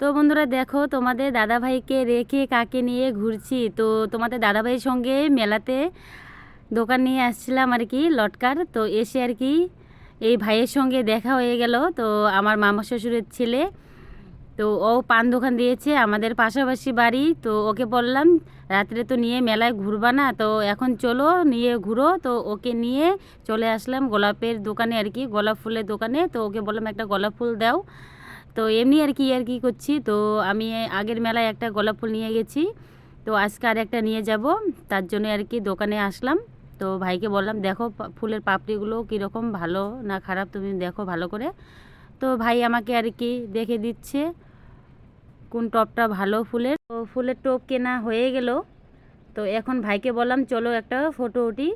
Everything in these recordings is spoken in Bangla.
তো বন্ধুরা দেখো, তোমাদের দাদাভাইকে রেখে কাকে নিয়ে ঘুরছি? তো তোমাদের দাদাভাইয়ের সঙ্গে মেলাতে দোকান নিয়ে আসছিলাম আর কি, লটকার। তো এসে আর কি এই ভাইয়ের সঙ্গে দেখা হয়ে গেল। তো আমার মামা শ্বশুরের ছেলে, তো ও পান দোকান দিয়েছে, আমাদের পাশাপাশি বাড়ি। তো ওকে বললাম, রাত্রে তো নিয়ে মেলায় ঘুরবা না, তো এখন চলো নিয়ে ঘুরো। তো ওকে নিয়ে চলে আসলাম গোলাপের দোকানে আর কি, গোলাপ ফুলের দোকানে। তো ওকে বললাম, একটা গোলাপ ফুল দাও। তো এমনি আর কি আর কি করছি। তো আমি আগের মেলায় একটা গোলাপ ফুল নিয়ে গেছি। তো আজকে আর একটা নিয়ে যাব। তার জন্য আর কি দোকানে আসলাম। তো ভাইকে বললাম, দেখো ফুলের পাপড়িগুলো কীরকম ভালো না খারাপ? তুমি দেখো ভালো করে। তো ভাই আমাকে আর কি দেখে দিচ্ছে কোন টপটা ভালো ফুলের। তো ফুলের টপ কেনা হয়ে গেল। তো এখন ভাইকে বললাম, চলো একটা ফটো উঠি।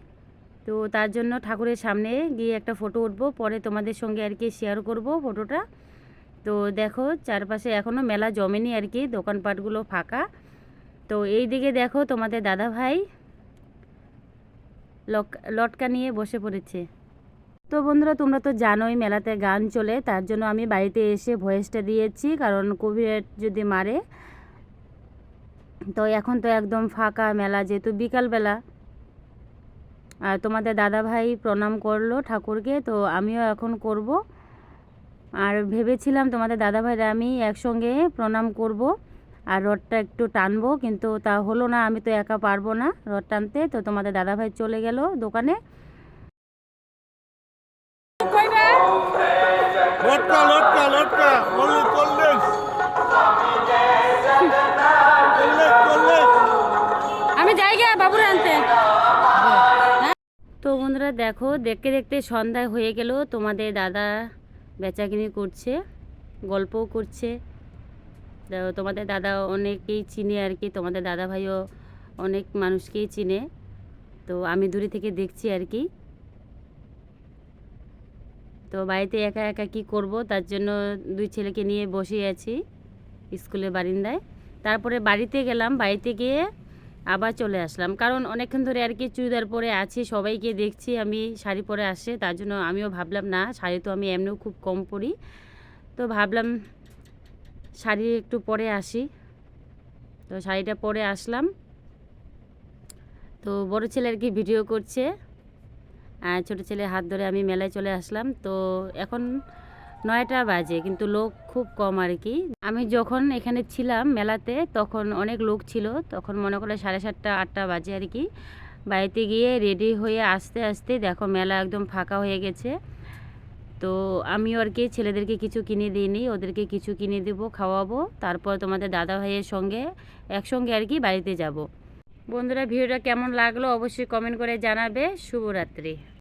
তো তার জন্য ঠাকুরের সামনে গিয়ে একটা ফটো উঠবো। পরে তোমাদের সঙ্গে আর কি শেয়ার করব ফটোটা। তো দেখো চারপাশে এখনও মেলা জমেনি আর কি, দোকানপাটগুলো ফাঁকা। তো এই দিকে দেখো তোমাদের দাদা ভাই লটকা নিয়ে বসে পড়েছে। তো বন্ধুরা, তোমরা তো জানোই মেলাতে গান চলে, তার জন্য আমি বাড়িতে এসে ভয়েসটা দিয়েছি, কারণ কোভিড যদি মারে, তো এখন তো একদম ফাঁকা মেলা, যেহেতু বিকালবেলা। আর তোমাদের দাদা ভাই প্রণাম করল ঠাকুরকে, তো আমিও এখন করব। আর ভেবেছিলাম তোমাদের দাদা ভাইরা আমি একসঙ্গে প্রণাম করব আর রথটা একটু টানবো কিন্তু তা হলো না আমি তো একা পারব না রথ টানতে। তো তোমাদের দাদা ভাই চলে গেল দোকানে। লটকা লটকা লটকা আমি যাই গিয়া বাবুর আনতে। তো বন্ধুরা দেখো দেখতে দেখতে সন্ধ্যা হয়ে গেল তোমাদের দাদা বেচাকিনি করছে, গল্পও করছে। তোমাদের দাদা অনেকেই চিনে আর কি, তোমাদের দাদা ভাইও অনেক মানুষকেই চিনে। তো আমি দূরে থেকে দেখছি আর কি। তো বাড়িতে একা একা কি করব, তার জন্য দুই ছেলেকে নিয়ে বসে আছি স্কুলের বারিন্দায়। তারপরে বাড়িতে গেলাম, বাড়িতে গিয়ে আবার চলে আসলাম। কারণ অনেকক্ষণ ধরে আর কি চুড়িদার পরে আছি, সবাইকে দেখছি আমি শাড়ি পরে আসে তার জন্য আমিও ভাবলাম, না, শাড়ি তো আমি এমনিও খুব কম পরি। তো ভাবলাম শাড়ি একটু পরে আসি। তো শাড়িটা পরে আসলাম। তো বড় ছেলে আর কি ভিডিও করছে। আর ছোটো ছেলে হাত ধরে আমি মেলায় চলে আসলাম। তো এখন নয়টা বাজে, কিন্তু লোক খুব কম আর কি। আমি যখন এখানে ছিলাম মেলাতে, তখন অনেক লোক ছিল, তখন মনে করে সাড়ে সাতটা, আটটা বাজে আর কি। বাড়িতে গিয়ে রেডি হয়ে আসতে আসতে দেখো মেলা একদম ফাঁকা হয়ে গেছে। তো আমিও আর কি ছেলেদেরকে কিছু কিনে দিইনি, ওদেরকে কিছু কিনে দেবো, খাওয়াবো, তারপর তোমাদের দাদা ভাইয়ের সঙ্গে একসঙ্গে আর কি বাড়িতে যাব। বন্ধুরা, ভিডিওটা কেমন লাগল অবশ্যই কমেন্ট করে জানাবে। শুভরাত্রি।